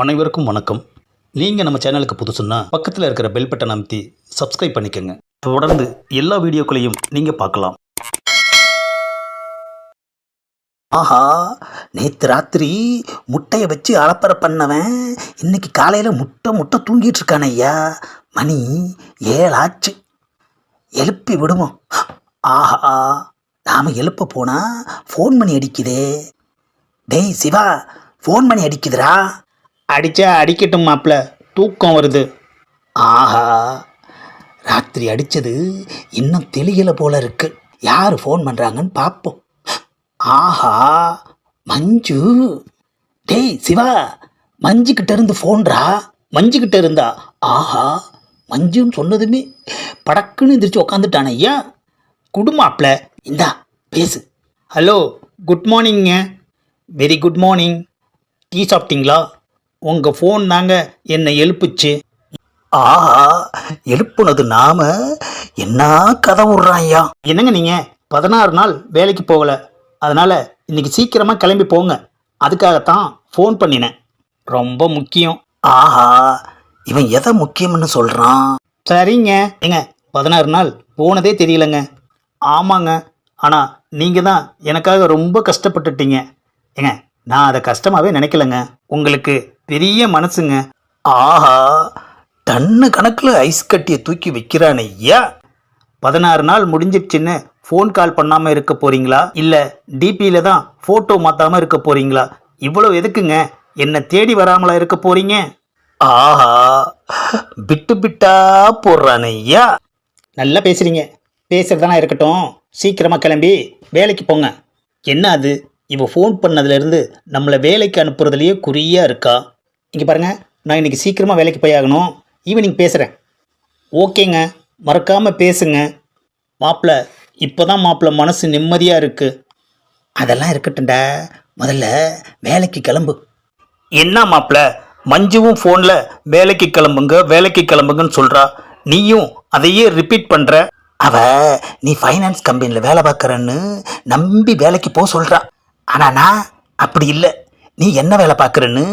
அனைவருக்கும் வணக்கம். நீங்கள் நம்ம சேனலுக்கு புதுசுன்னா பக்கத்தில் இருக்கிற பெல் பட்டன் அமைத்தி சப்ஸ்கிரைப் பண்ணிக்கோங்க. தொடர்ந்து எல்லா வீடியோக்களையும் நீங்கள் பார்க்கலாம். ஆஹா நேற்று ராத்திரி முட்டையை வச்சு அலப்பறை பண்ணவன் இன்னைக்கு காலையில் முட்டை முட்டை தூங்கிட்டு இருக்கான ஐயா. மணி ஏழாச்சு. எழுப்பி விடுவோம். ஆஹா நாம் எழுப்ப போனால் ஃபோன் மணி அடிக்குதே. டேய் சிவா ஃபோன் மணி அடிக்குதுடா. அடித்தா அடிக்கட்டும் மாப்பிள்ள தூக்கம் வருது. ஆஹா ராத்திரி அடிச்சது இன்னும் தெளியல போல இருக்கு. யார் ஃபோன் பண்ணுறாங்கன்னு பார்ப்போம் ஆஹா மஞ்சு. டேய் சிவா மஞ்சு கிட்ட இருந்து ஃபோன்ரா மஞ்சு கிட்ட இருந்தா? ஆஹா மஞ்சுன்னு சொன்னதுமே படக்குன்னு எந்திரிச்சு உக்காந்துட்டானே ஐயா. குடுமாப்ல இந்தா பேசு. Hello good morning very good morning. Tea சாப்பிட்டீங்களா? உங்கள் ஃபோன் தாங்க என்னை எழுப்புச்சு. ஆஹா எழுப்புனது நாம என்ன கதை விட்றான் ஐயா என்னங்க நீங்கள் பதினாறு நாள் வேலைக்கு போகலை. அதனால் இன்னைக்கு சீக்கிரமாக கிளம்பி போங்க. அதுக்காகத்தான் ஃபோன் பண்ணினேன். ரொம்ப முக்கியம். ஆஹா இவன் எதை முக்கியம்னு சொல்றான்? சரிங்க. ஏங்க பதினாறு நாள் போனதே தெரியலங்க. ஆமாங்க. ஆனால் நீங்கள் தான் எனக்காக ரொம்ப கஷ்டப்பட்டுட்டீங்க. ஏங்க நான் அதை கஷ்டமாகவே நினைக்கலங்க. உங்களுக்கு பெரிய மனசுங்க. ஆஹா டன்னு கணக்கில் ஐஸ் கட்டியை தூக்கி வைக்கிறான் ஐயா. பதினாறு நாள் முடிஞ்சிடுச்சுன்னு ஃபோன் கால் பண்ணாமல் இருக்க போறீங்களா? இல்லை டிபியில் தான் ஃபோட்டோ மாற்றாமல் இருக்க போறீங்களா? இவ்வளோ எதுக்குங்க? என்னை தேடி வராமலா இருக்க போறீங்க? ஆஹா பிட்டு பிட்டா போடுறான் ஐயா. நல்லா பேசுறீங்க. பேசுறதானா இருக்கட்டும். சீக்கிரமாக கிளம்பி வேலைக்கு போங்க. என்ன அது? இவ ஃபோன் பண்ணதுலேருந்து நம்மளை வேலைக்கு அனுப்புறதுலேயே குறியாக இருக்கா? இங்கே பாருங்க நான் இன்னைக்கு சீக்கிரமாக வேலைக்கு போய் ஆகணும் ஈவினிங் பேசுகிறேன் ஓகேங்க மறக்காமல் பேசுங்க. மாப்பிள்ள இப்போ தான் மாப்பிள்ள மனசு நிம்மதியாக இருக்குது அதெல்லாம் இருக்கட்டும்டா முதல்ல வேலைக்கு கிளம்பு. என்ன மாப்பிள்ள மஞ்சுவும் ஃபோனில் வேலைக்கு கிளம்புங்க வேலைக்கு கிளம்புங்கன்னு சொல்கிறா நீயும் அதையே ரிப்பீட் பண்ணுற அவ நீ ஃபைனான்ஸ் கம்பெனியில் வேலை பார்க்குறன்னு நம்பி வேலைக்கு போக சொல்கிறா ஆனால் நான் அப்படி இல்லை. நீ என்ன வேலை பார்க்குறன்னு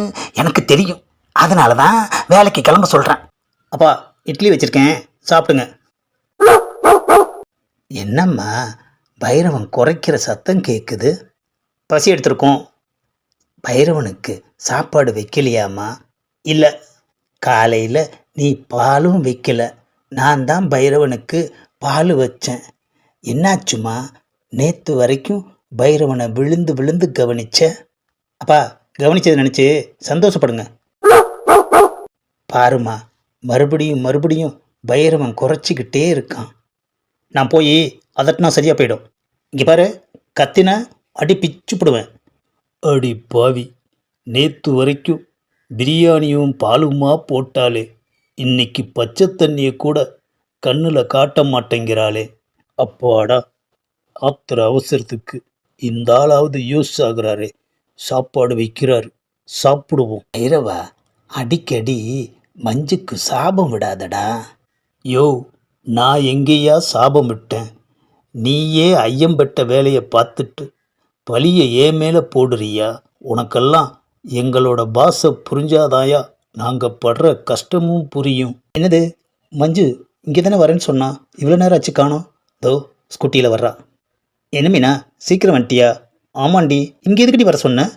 எனக்கு தெரியும். அதனால தான் வேலைக்கு கிளம்ப சொல்கிறேன் அப்பா இட்லி வச்சுருக்கேன். சாப்பிடுங்க. என்னம்மா பைரவன் குறைக்கிற சத்தம் கேட்குது பசி எடுத்திருக்கோம். பைரவனுக்கு சாப்பாடு வைக்கலையாம்மா? இல்லை காலையில் நீ பாலும் வைக்கல. நான் தான் பைரவனுக்கு பால் வச்சேன். என்னாச்சுமா நேற்று வரைக்கும் பைரவனை விழுந்து விழுந்து கவனிச்ச. அப்பா கவனிச்சதை நினச்சி சந்தோஷப்படுங்க. பாருமா மறுபடியும் மறுபடியும் பைரவன் குறைச்சிக்கிட்டே இருக்கான். நான் போய் அதட்டினா சரியாக போயிடும். இங்கே பாரு கத்தின அடி பிச்சுப்பிடுவேன். அடி பாவி நேற்று வரைக்கும் பிரியாணியும் பாலுமா போட்டாலே இன்னைக்கு பச்சை தண்ணியை கூட கண்ணில் காட்ட மாட்டேங்கிறாளே. அப்பாடா ஆத்திர அவசரத்துக்கு. இந்த ஆளாவது யூஸ் ஆகுறாரு சாப்பாடு வைக்கிறாரு. சாப்பிடுவோம். இரவா அடிக்கடி மஞ்சுக்கு சாபம் விடாதடா. யோ நான் எங்கேயா சாபம் விட்டேன். நீயே ஐயம்பெட்ட வேலையை பார்த்துட்டு பழியை ஏன் மேலே போடுறியா? உனக்கெல்லாம் எங்களோட பாசை புரிஞ்சாதாயா? நாங்கள் படுற கஷ்டமும் புரியும். என்னது? மஞ்சு இங்கே தானே வரேன்னு சொன்னா? இவ்வளோ நேரம் ஆச்சு காணோம். தோ ஸ்கூட்டியில் வர்றா. என்ன மீனா சீக்கிரம் வந்துட்டியா? ஆமாண்டி இங்கே எதுக்கடி வர சொன்னேன்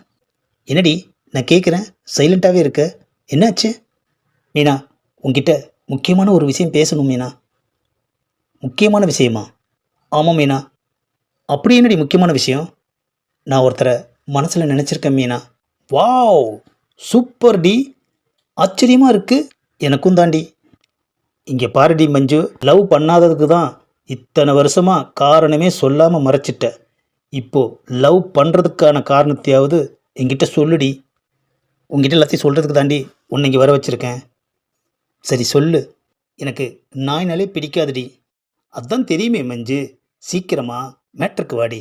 என்னடி நான் கேட்குறேன் சைலண்ட்டாகவே இருக்க. என்னாச்சு? மீனா உங்ககிட்ட முக்கியமான ஒரு விஷயம் பேசணும் மீனா. முக்கியமான விஷயமா? ஆமாம் மீனா. அப்படி என்னடி முக்கியமான விஷயம்? நான் ஒருத்தரை மனசில் நினச்சிருக்கேன் மீனா. வாவ்! சூப்பர் டி ஆச்சரியமாக இருக்குது எனக்கும் தாண்டி. இங்கே பாருடி மஞ்சு லவ் பண்ணாததுக்கு தான் இத்தனை வருஷமாக காரணமே சொல்லாமல் மறைச்சிட்ட. இப்போது லவ் பண்ணுறதுக்கான காரணத்தையாவது என்கிட்ட சொல்லுடி. உங்ககிட்ட எல்லாத்தையும் சொல்கிறதுக்கு தாண்டி உன்னை இங்கே வர வச்சுருக்கேன். சரி சொல்லு. எனக்கு நாய்னாலே பிடிக்காதுடி. அதுதான் தெரியுமே மஞ்சு. சீக்கிரமாக மேட்ருக்கு வாடி.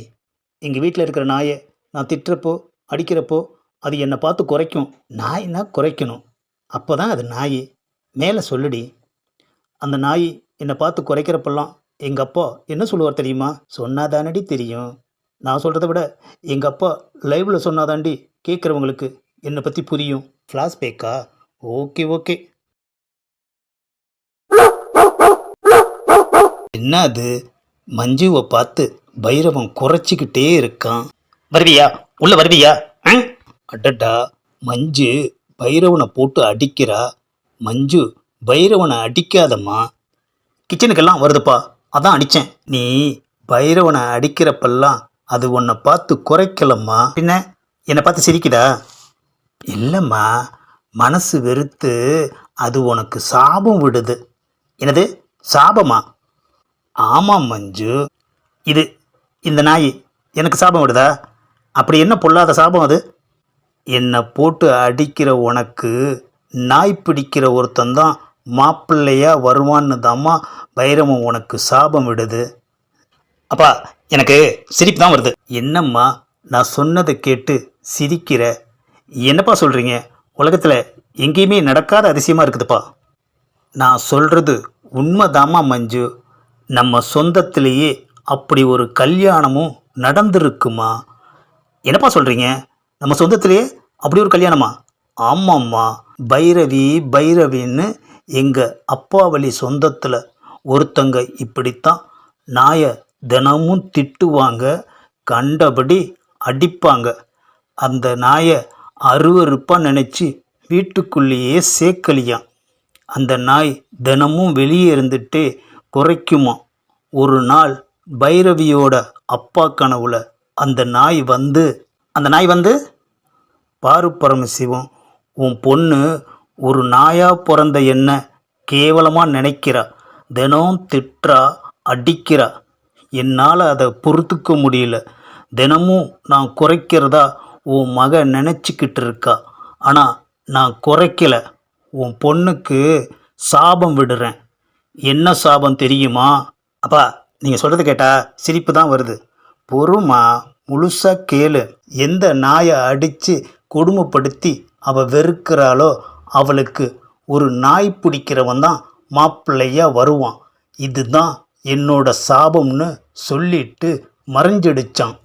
எங்கள் வீட்டில் இருக்கிற நாயை நான் திட்டுறப்போ அடிக்கிறப்போ அது என்னை பார்த்து குறைக்கும். நாய்னா குறைக்கணும். அப்போ தான் அது நாய். மேலே சொல்லுடி. அந்த நாய் என்னை பார்த்து குறைக்கிறப்பெல்லாம் எங்கள் அப்பா என்ன சொல்லுவார் தெரியுமா? சொன்னாதானடி தெரியும். நான் சொல்கிறத விட எங்கள் அப்பா லைவில் சொன்னாதாண்டி கேட்குறவங்களுக்கு என்னை பற்றி புரியும். ஃப்ளாஷ்பேக்கா ஓகே ஓகே என்ன அது? மஞ்சுவை பார்த்து பைரவன் குறைச்சிக்கிட்டே இருக்கான். வருவியா? உள்ள வருவியா? ஆ? அடடா மஞ்சு பைரவனை போட்டு அடிக்கிறா. மஞ்சு பைரவனை அடிக்காதம்மா. கிச்சனுக்கெல்லாம் வருதுப்பா. அதான் அடித்தேன் நீ பைரவனை அடிக்கிறப்பெல்லாம் அது உன்னை பார்த்து குறைக்கலம்மா. பின்ன என்னை பார்த்து சிரிக்குதா? இல்லைம்மா மனசு வெறுத்து அது உனக்கு சாபம் விடுது. எனது சாபமா? ஆமாம் மஞ்சு. இது இந்த நாய் எனக்கு சாபம் விடுதா? அப்படி என்ன பொல்லாத சாபம் அது? என்னை போட்டு அடிக்கிற உனக்கு நாய் பிடிக்கிற ஒருத்தன் தான் மாப்பிள்ளையா வருவான்னு தாம்மா பைரவம் உனக்கு சாபம் விடுது. அப்பா எனக்கு சிரிப்பு தான் வருது. என்னம்மா நான் சொன்னதை கேட்டு சிரிக்கிற? என்னப்பா சொல்கிறீங்க உலகத்தில் எங்கேயுமே நடக்காத அதிசயமாக இருக்குதுப்பா. நான் சொல்கிறது உண்மைதாம்மா மஞ்சு. நம்ம சொந்தத்திலேயே அப்படி ஒரு கல்யாணமும் நடந்திருக்குமா? என்னப்பா சொல்கிறீங்க நம்ம சொந்தத்திலேயே அப்படி ஒரு கல்யாணமா? ஆமாம்மா. பைரவி பைரவின்னு எங்கள் அப்பாவளி சொந்தத்தில் ஒருத்தங்க இப்படித்தான் நாயை தினமும் திட்டுவாங்க கண்டபடி அடிப்பாங்க. அந்த நாயை அருவருப்பாக நினச்சி வீட்டுக்குள்ளேயே சேர்க்கலியாம் அந்த நாய் தினமும் வெளியே இருந்துட்டு குறைக்குமா? ஒரு நாள் பைரவியோட அப்பா கனவுல அந்த நாய் வந்து அந்த நாய் வந்து பாரு பரமசிவம் உன் பொண்ணு ஒரு நாயா பிறந்த என்ன கேவலமாக நினைக்கிறா? தினம் திட்டுறா அடிக்கிறா? என்னால் அதை பொறுத்துக்க முடியல. தினமும் நான் குறைக்கிறதா உன் மக நினச்சிக்கிட்டு இருக்கா? ஆனால் நான் குறைக்கல. உன் பொண்ணுக்கு சாபம் விடுறேன். என்ன சாபம் தெரியுமா? அப்பா நீங்கள் சொல்கிறது கேட்டால் சிரிப்பு தான் வருது. பொறுமா முழுசாக கேளு. எந்த நாயை அடித்து கொடுமைப்படுத்தி அவள் வெறுக்கிறாளோ அவளுக்கு ஒரு நாய் பிடிக்கிறவன் தான் மாப்பிள்ளையாக வருவான். இதுதான் என்னோட சாபம்னு சொல்லிட்டு மறைஞ்சிடுச்சான்.